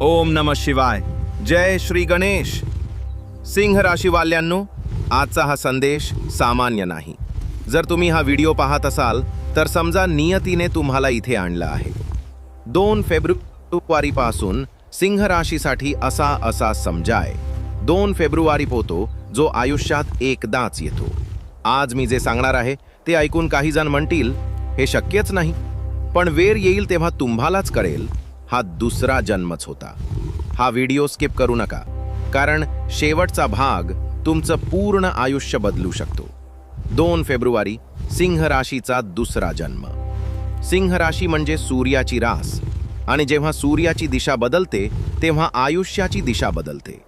ओम नम शिवाय. जय श्री गणेश. सिंह राशीवाल्यांनो आजचा हा संदेश सामान्य नाही. जर तुम्ही हा व्हिडिओ पाहत असाल तर समजा नियतीने तुम्हाला इथे आणलं आहे. दोन फेब्रुवारीपासून सिंह राशीसाठी असा असा समजाय. दोन फेब्रुवारी पोतो जो आयुष्यात एकदाच येतो. आज मी जे सांगणार आहे ते ऐकून काही जण म्हणतील हे शक्यच नाही. पण वेळ येईल तेव्हा तुम्हालाच कळेल. हा दुसरा जन्मच होता. हा व्हिडिओ स्किप करू नका कारण शेवटचा भाग तुमचं पूर्ण आयुष्य बदलू शकतो. दोन फेब्रुवारी सिंह राशीचा दुसरा जन्म. सिंह राशी म्हणजे सूर्याची रास आणि जेव्हा सूर्याची दिशा बदलते तेव्हा आयुष्याची दिशा बदलते.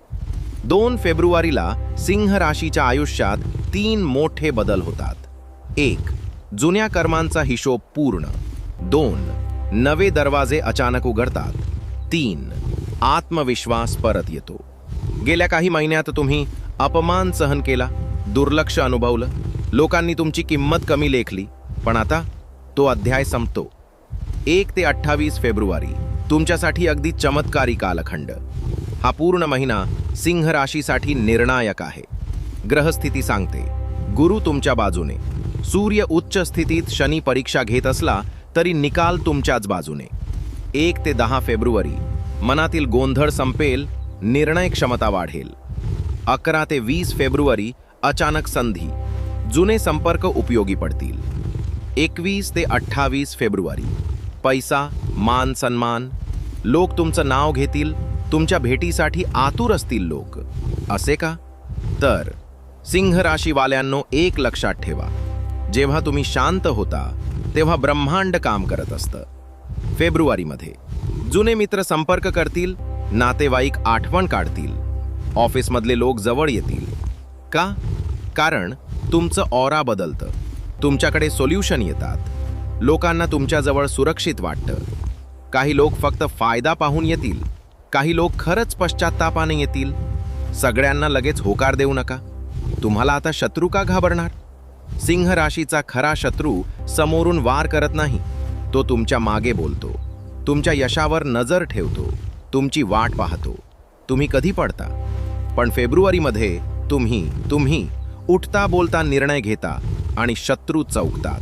दोन फेब्रुवारीला सिंह राशीच्या आयुष्यात तीन मोठे बदल होतात. एक जुन्या कर्मांचा हिशोब पूर्ण. दोन नवे दरवाजे अचानक उघडतात. तीन. आत्मविश्वास परत येतो. गेल्या काही महिन्यात तुम्ही अपमान सहन केला दुर्लक्ष अनुभवलं लोकांनी तुमची किंमत कमी लेखली पण आता तो अध्याय संपतो. एक ते अठ्ठावीस फेब्रुवारी तुमच्यासाठी अगदी चमत्कारी कालखंड. हा पूर्ण महिना सिंह राशीसाठी निर्णायक आहे. ग्रहस्थिती सांगते गुरु तुमच्या बाजूने. सूर्य उच्च स्थितीत शनी परीक्षा घेत असला तरी निकाल तुमच्याच बाजूने. एक ते दहा फेब्रुवारी मनातील गोंधळ संपेल निर्णय क्षमता वाढेल. अकरा ते वीस फेब्रुवारी अचानक संधी जुने संपर्क उपयोगी पडतील. एकवीस ते अठ्ठावीस फेब्रुवारी पैसा मान सन्मान लोक तुमचं नाव घेतील तुमच्या भेटीसाठी आतुर असतील लोक. असे का? तर सिंह राशीवाल्यांनो एक लक्षात ठेवा. जेव्हा तुम्ही शांत होता तेव्हा ब्रह्मांड काम करत असतं. फेब्रुवारीमध्ये जुने मित्र संपर्क करतील नातेवाईक आठवण काढतील ऑफिसमधले लोक जवळ येतील. का? कारण तुमचं ऑरा बदलतं तुमच्याकडे सोल्युशन येतात. लोकांना तुमच्याजवळ सुरक्षित वाटतं. काही लोक फक्त फायदा पाहून येतील काही लोक खरंच पश्चात्तापाने येतील. सगळ्यांना लगेच होकार देऊ नका. तुम्हाला आता शत्रू का घाबरणार? सिंह राशीचा खरा शत्रू समोरून वार करत नाही. तो तुमच्या मागे बोलतो. तुमच्या यशावर नजर ठेवतो. तुमची वाट पाहतो. तुम्ही कधी पडता? पण फेब्रुवारीमध्ये तुम्ही तुम्ही उठता बोलता निर्णय घेता आणि शत्रू चौकतात.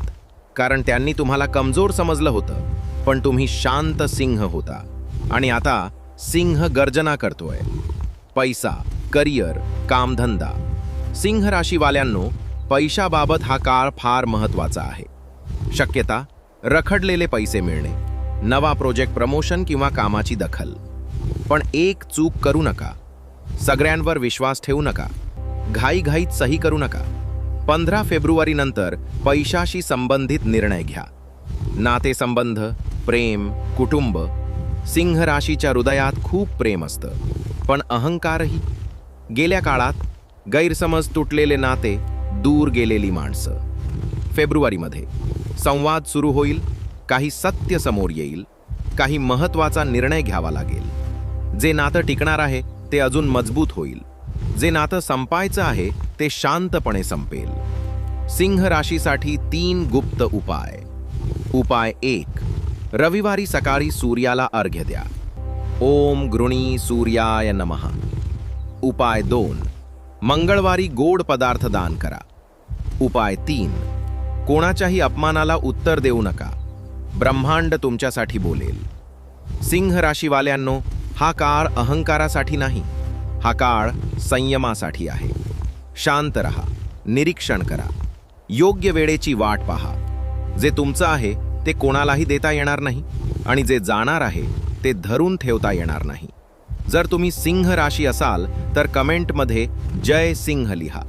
कारण त्यांनी तुम्हाला कमजोर समजलं होतं. पण तुम्ही शांत सिंह होता. आणि आता सिंह गर्जना करतोय. पैसा करिअर कामधंदा. सिंह राशीवाल्यांनो पैशाबाबत हा काळ फार महत्त्वाचा आहे. शक्यता रखडलेले पैसे मिळणे नवा प्रोजेक्ट प्रमोशन किंवा कामाची दखल. पण एक चूक करू नका. सगळ्यांवर विश्वास ठेवू नका. घाईघाईत सही करू नका. पंधरा फेब्रुवारीनंतर पैशाशी संबंधित निर्णय घ्या. नातेसंबंध प्रेम कुटुंब सिंह राशीच्या हृदयात खूप प्रेम असतं. पण अहंकारही. गेल्या काळात गैरसमज तुटलेले नाते दूर गेलेली माणसं. फेब्रुवारीमध्ये संवाद सुरू होईल काही सत्य समोर येईल काही महत्त्वाचा निर्णय घ्यावा लागेल. जे नातं टिकणार आहे ते अजून मजबूत होईल. जे नातं संपायचं आहे ते शांतपणे संपेल. सिंह राशीसाठी तीन गुप्त उपाय. उपाय एक रविवारी सकाळी सूर्याला अर्घ्य द्या. ओम गृणी सूर्याय नमः. उपाय दोन मंगळवारी गोड पदार्थ दान करा. उपाय तीन. कोणाच्याही अपमानाला उत्तर देऊ नका. ब्रह्मांड तुमच्यासाठी बोलेल. सिंह राशीवाल्यांनो हा काळ अहंकारासाठी नाही. हा काळ संयमासाठी आहे. शांत रहा निरीक्षण करा. योग्य वेळेची वाट पहा. जे तुमचं आहे ते कोणालाही देता येणार नाही आणि जे जाणार आहे ते धरून ठेवता येणार नाही. जर तुम्ही सिंह राशी असाल तर कमेंटमध्ये जय सिंह लिहा.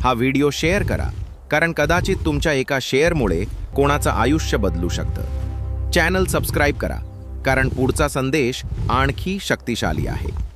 हा व्हिडिओ शेअर करा. कारण कदाचित तुमच्या एका शेअरमुळे कोणाचं आयुष्य बदलू शकतं. चॅनल सबस्क्राईब करा कारण पुढचा संदेश आणखी शक्तिशाली आहे.